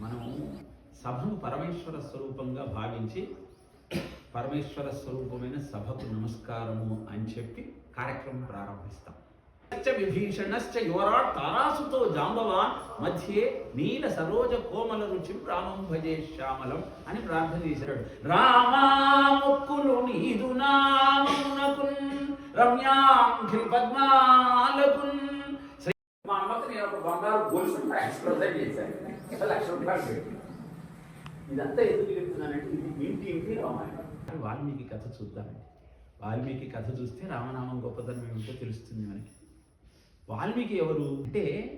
మనము సభను పరమేశ్వర స్వరూపంగా భావించి పరమేశ్వర స్వరూపమైన సభకు నమస్కారము అని చెప్పి కార్యక్రమం ప్రారంభిస్తాం. విభీషణశ్చ యువరాట్ తారాసుతో జాంబవాన్ మధ్యే నీల సరోజ కోమల రుచిం రామం భజే శ్యామలం అని ప్రార్థన చేశాడు. రామా మొక్కులు నీదు నామమునకున్ రమ్యాంఘ్రి పద్మాలకున్ శ్రీ- మా అమ్మకి నేను ఒక బంగారు గొలుసు ఎక్స్ప్రెస్ చేశాను. లక్ష రూపాయలు పెట్టి. ఇదంతా ఎందుకు చెప్తున్నానంటే ఇది ఇంటి ఇంటి రామాయణం. వాల్మీకి కథ చూద్దామండి. వాల్మీకి కథ చూస్తే రామనామం గొప్పతనం ఏమిటో తెలుస్తుంది మనకి. వాల్మీకి ఎవరు అంటే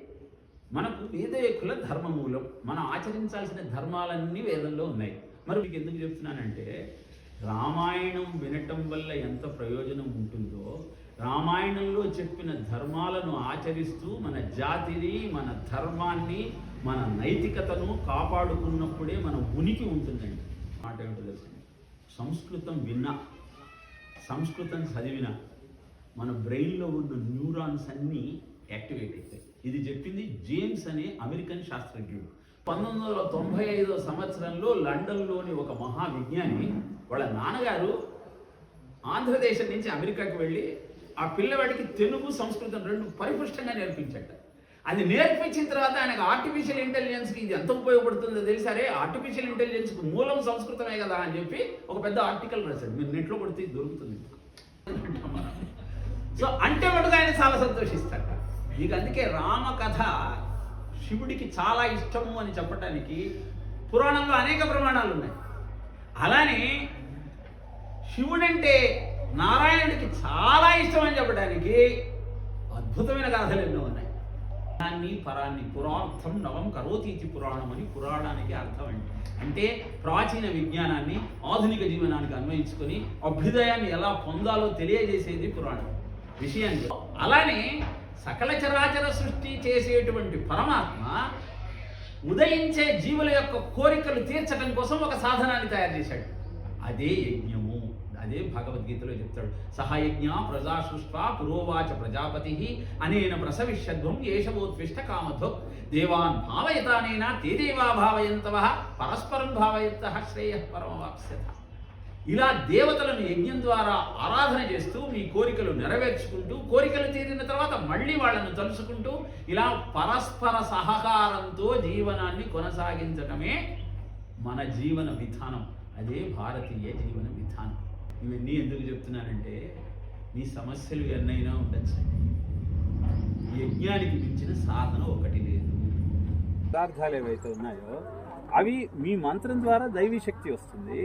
మనకు వేదయకుల ధర్మమూలం. మనం ఆచరించాల్సిన ధర్మాలన్నీ వేదంలో ఉన్నాయి. మరి మీకు ఎందుకు చెప్తున్నానంటే రామాయణం వినటం వల్ల ఎంత ప్రయోజనం ఉంటుందో రామాయణంలో చెప్పిన ధర్మాలను ఆచరిస్తూ మన జాతిని మన ధర్మాన్ని మన నైతికతను కాపాడుకున్నప్పుడే మన ఉనికి ఉంటుందండి. మాట ఏమిటో తెలుసు? సంస్కృతం విన్నా సంస్కృతం చదివిన మన బ్రెయిన్లో ఉన్న న్యూరాన్స్ అన్నీ యాక్టివేట్ అవుతాయి ఇది చెప్పింది జేమ్స్ అనే అమెరికన్ శాస్త్రజ్ఞుడు. పంతొమ్మిది వందల తొంభై ఐదో సంవత్సరంలో లండన్లోని ఒక మహా విజ్ఞాని వాళ్ళ నాన్నగారు ఆంధ్రదేశం నుంచి అమెరికాకి వెళ్ళి ఆ పిల్లవాడికి తెలుగు సంస్కృతం రెండు పరిపుష్టంగా నేర్పించాడు అది నేర్పించిన తర్వాత ఆయనకు ఆర్టిఫిషియల్ ఇంటెలిజెన్స్కి ఇది ఎంత ఉపయోగపడుతుందో తెలిసారే ఆర్టిఫిషియల్ ఇంటెలిజెన్స్కి మూలం సంస్కృతమే కదా అని చెప్పి ఒక పెద్ద ఆర్టికల్ రాశాడు. మీరు నెట్లో కొడితే దొరుకుతుంది. సో అంటే మటుకు ఆయన చాలా సంతోషిస్తాడు ఇక అందుకే రామకథ శివుడికి చాలా ఇష్టము అని చెప్పడానికి పురాణంలో అనేక ప్రమాణాలు ఉన్నాయి. అలానే శివుడంటే నారాయణుడికి చాలా ఇష్టం అని చెప్పడానికి అద్భుతమైన గాథలు ఎన్నో ఉన్నాయి. దాన్ని పరాన్ని పురార్థం నవం కరోతీతి పురాణం అని పురాణానికి అర్థం అండి అంటే ప్రాచీన విజ్ఞానాన్ని ఆధునిక జీవనానికి అన్వయించుకొని అభ్యుదయాన్ని ఎలా పొందాలో తెలియజేసేది పురాణం. విషయంలో అలానే సకల చరాచర సృష్టి చేసేటువంటి పరమాత్మ ఉదయించే జీవుల యొక్క కోరికలు తీర్చడం కోసం ఒక సాధనాన్ని తయారు చేశాడు. అదే యజ్ఞము. అదే భగవద్గీతలో చెప్తాడు. సహయజ్ఞ ప్రజా సృష్ట పురోవాచ ప్రజాపతి అనేన ప్రసవిష్యధ్వం ఏషవోత్విష్ట కామధ్వం దేవాన్ భావయతానైనా తేదేవా దేవా భావయంతవ పరస్పరం భావయంత శ్రేయ పరమవాప్స్యత. ఇలా దేవతలను యజ్ఞం ద్వారా ఆరాధన చేస్తూ మీ కోరికలు నెరవేర్చుకుంటూ కోరికలు తీరిన తర్వాత మళ్ళీ వాళ్ళను తలుచుకుంటూ ఇలా పరస్పర సహకారంతో జీవనాన్ని కొనసాగించటమే మన జీవన విధానం. అదే భారతీయ జీవన విధానం. ఇవన్నీ ఎందుకు చెప్తున్నానంటే మీ సమస్యలు ఎన్నైనా ఉండొచ్చు. ఈ యజ్ఞానికి మించిన సాధన ఒకటి లేదు. పదార్థాలు ఏవైతే ఉన్నాయో అవి మీ మంత్రం ద్వారా దైవీ శక్తి వస్తుంది.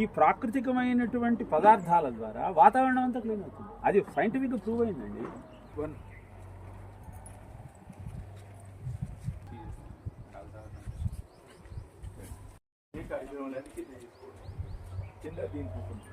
ఈ ప్రాకృతికమైనటువంటి పదార్థాల ద్వారా వాతావరణం అంతా క్లీన్ అవుతుంది. అది సైంటిఫిక్ ప్రూవ్ అయిందండి. కింద దీనికి ఉంటుంది.